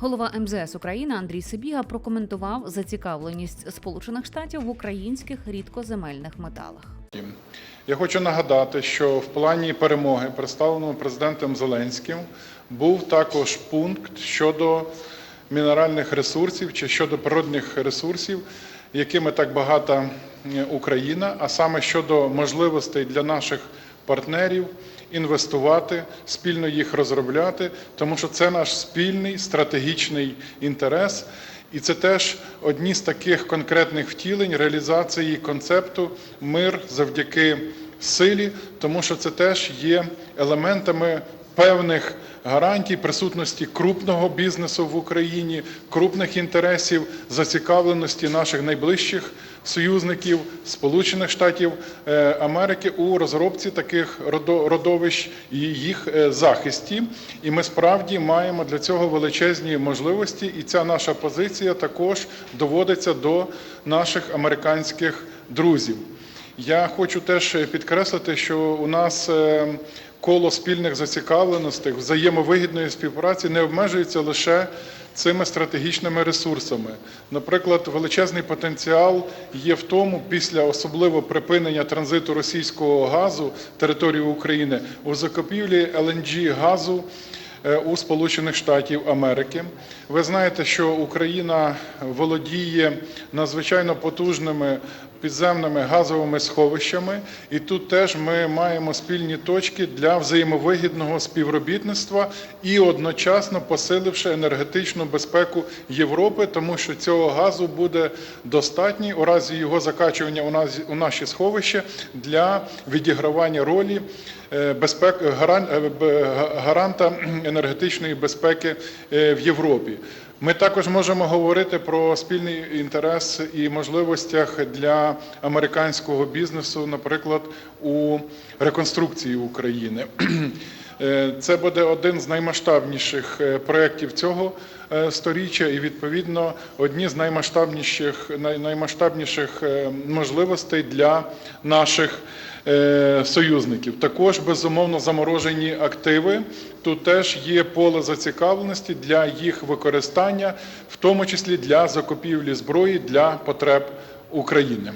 Голова МЗС України Андрій Сибіга прокоментував зацікавленість Сполучених Штатів в українських рідкоземельних металах. Я хочу нагадати, що в плані перемоги, представленому президентом Зеленським, був також пункт щодо мінеральних ресурсів чи щодо природних ресурсів, якими так багата е, Україна, а саме щодо можливостей для наших партнерів інвестувати, спільно їх розробляти, тому що це наш спільний стратегічний інтерес. І це теж одні з таких конкретних втілень реалізації концепту мир завдяки силі, тому що це теж є елементами певних гарантій присутності крупного бізнесу в Україні, крупних інтересів, зацікавленості наших найближчих союзників Сполучених Штатів е, Америки у розробці таких родо- родовищ і їх е, захисті. І ми справді маємо для цього величезні можливості, і ця наша позиція також доводиться до наших американських друзів. Я хочу теж підкреслити, що у нас е, коло спільних зацікавленостей, взаємовигідної співпраці не обмежується лише цими стратегічними ресурсами. Наприклад, величезний потенціал є в тому, після особливо припинення транзиту російського газу території України у закупівлі LNG газу е, у Сполучених Штатів Америки. Ви знаєте, що Україна володіє надзвичайно потужними підземними газовими сховищами, і тут теж ми маємо спільні точки для взаємовигідного співробітництва і одночасно посиливши енергетичну безпеку Європи, тому що цього газу буде достатньо у разі його закачування у нас у наші сховища для відігравання ролі е, безпек е, гаранта енергетичної безпеки е, в Європі. Ми також можемо говорити про спільний інтерес і можливостях для американського бізнесу, наприклад, у реконструкції України. Е, Це буде один з наймасштабніших е, проєктів цього е, сторіччя, і відповідно одні з наймасштабніших наймасштабніших можливостей для наших союзників. Також безумовно заморожені активи. Тут теж є поле зацікавленості для їх використання, в тому числі для закупівлі зброї для потреб України.